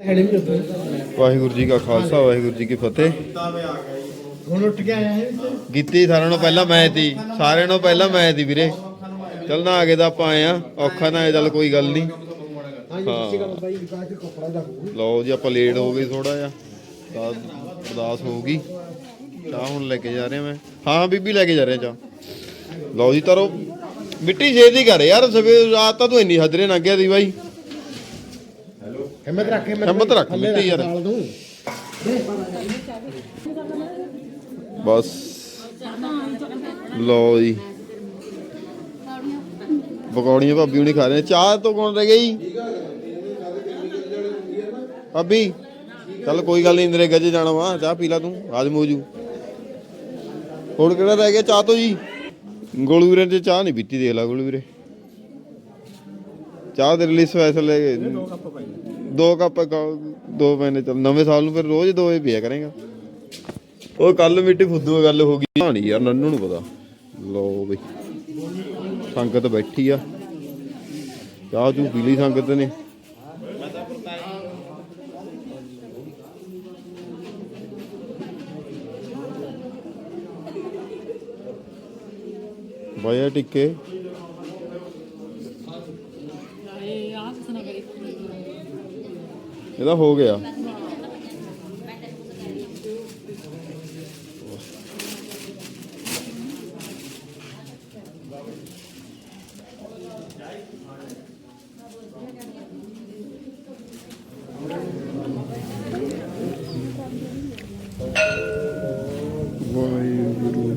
ਵਾਹਿਗੁਰੂ ਜੀ ਕਾ ਖਾਲਸਾ ਵਾਹਿਗੁਰੂ ਜੀ ਕੀ ਫਤਿਹ। ਹੁਣ ਉੱਠ ਕੇ ਆਇਆ ਹੈ ਕੀਤੀ ਸਾਰਿਆਂ ਨੂੰ ਪਹਿਲਾਂ ਮੈਂ ਤੀ ਸਾਰਿਆਂ ਨੂੰ ਪਹਿਲਾਂ ਮੈਂ ਤੀ ਵੀਰੇ। ਚੱਲ ਨਾ ਆਗੇ ਤਾਂ ਆਪਾਂ ਆਏ ਆ ਔਖਾ ਨਾ ਆਏ ਚੱਲ ਕੋਈ ਗੱਲ ਨਹੀਂ ਦਾ ਲਓ ਜੀ ਆਪਾਂ ਲੇਟ ਹੋ ਗਏ ਥੋੜਾ ਜਿਹਾ। ਤਾਂ ਅਰਦਾਸ ਹੋ ਗਈ। ਚਾਹ ਹੁਣ ਲੈ ਕੇ ਜਾ ਰਿਹਾ ਮੈਂ। ਹਾਂ ਬੀਬੀ ਲੈ ਕੇ ਜਾ ਰਿਹਾ ਚਾਹ। ਲਓ ਜੀ ਤਰੋ। ਮਿੱਟੀ ਛੇਤੀ ਕਰ ਯਾਰ ਸਵੇਰ ਰਾਤ ਤਾਂ ਤੂੰ ਇੰਨੀ ਹਦਰੇ ਨਾ ਗਿਆ ਦੀ ਬਾਈ। ਹਿੰਮਤ ਰੱਖ ਹਿੰਮਤ ਰੱਖ। ਮਿੱਟੀ ਯਾਰ। ਨਾਲ ਦੂੰ। ਬਸ। ਲਓ ਜੀ। ਪਕੌੜੀਆਂ ਭਾਬੀ ਹੁਣੀ ਖਾ ਰਹੇ ਨੇ। ਚਾਹ ਤੋਂ ਕੌਣ ਰਹਿ ਗਈ ਭਾਬੀ ਚੱਲ ਕੋਈ ਗੱਲ ਨਹੀਂ ਇੰਦਰੇ ਗੱਜੇ ਜਾਣਾ ਵਾ। ਚਾਹ ਪੀ ਲਾ ਤੂੰ ਆਜ ਮੋਜੂ ਹੋਰ ਕਿਹੜਾ ਰਹਿ ਗਿਆ ਚਾਹ ਤੋਂ ਜੀ? ਗੋਲੂ ਵੀਰੇ ਤੇ ਚਾਹ ਨਹੀਂ ਪੀਤੀ ਦੇਖ ਲਾ ਗੋਲੂ ਵੀਰੇ ਚਾਹ ਦੇ ਲਈ ਸਪੈਸ਼ਲ ਲੈ ਕੇ ਦੋ ਕੱਪ ਦੋ ਪੈਨੇ ਚੱਲ, ਨਵੇਂ ਸਾਲ ਨੂੰ ਫਿਰ ਰੋਜ਼ ਦੋ ਹੀ ਪੀਆ ਕਰੇਗਾ। ਉਹ ਕੱਲ ਮਿੱਟੀ ਫੁੱਦੂ ਗੱਲ ਹੋ ਗਈ। ਕਹਾਣੀ ਯਾਰ, ਨੰਨੂ ਨੂੰ ਪਤਾ। ਲੋ ਬਈ, ਸੰਗਤ ਬੈਠੀ ਆ। ਚਾਹ ਚੂ ਪੀ ਲਈ ਸੰਗਤ ਨੇ। ਬਾਇਆ ਟਿੱਕੇ। ਇਹਦਾ ਹੋ ਗਿਆ। ਵਾਹਿਗੁਰੂ।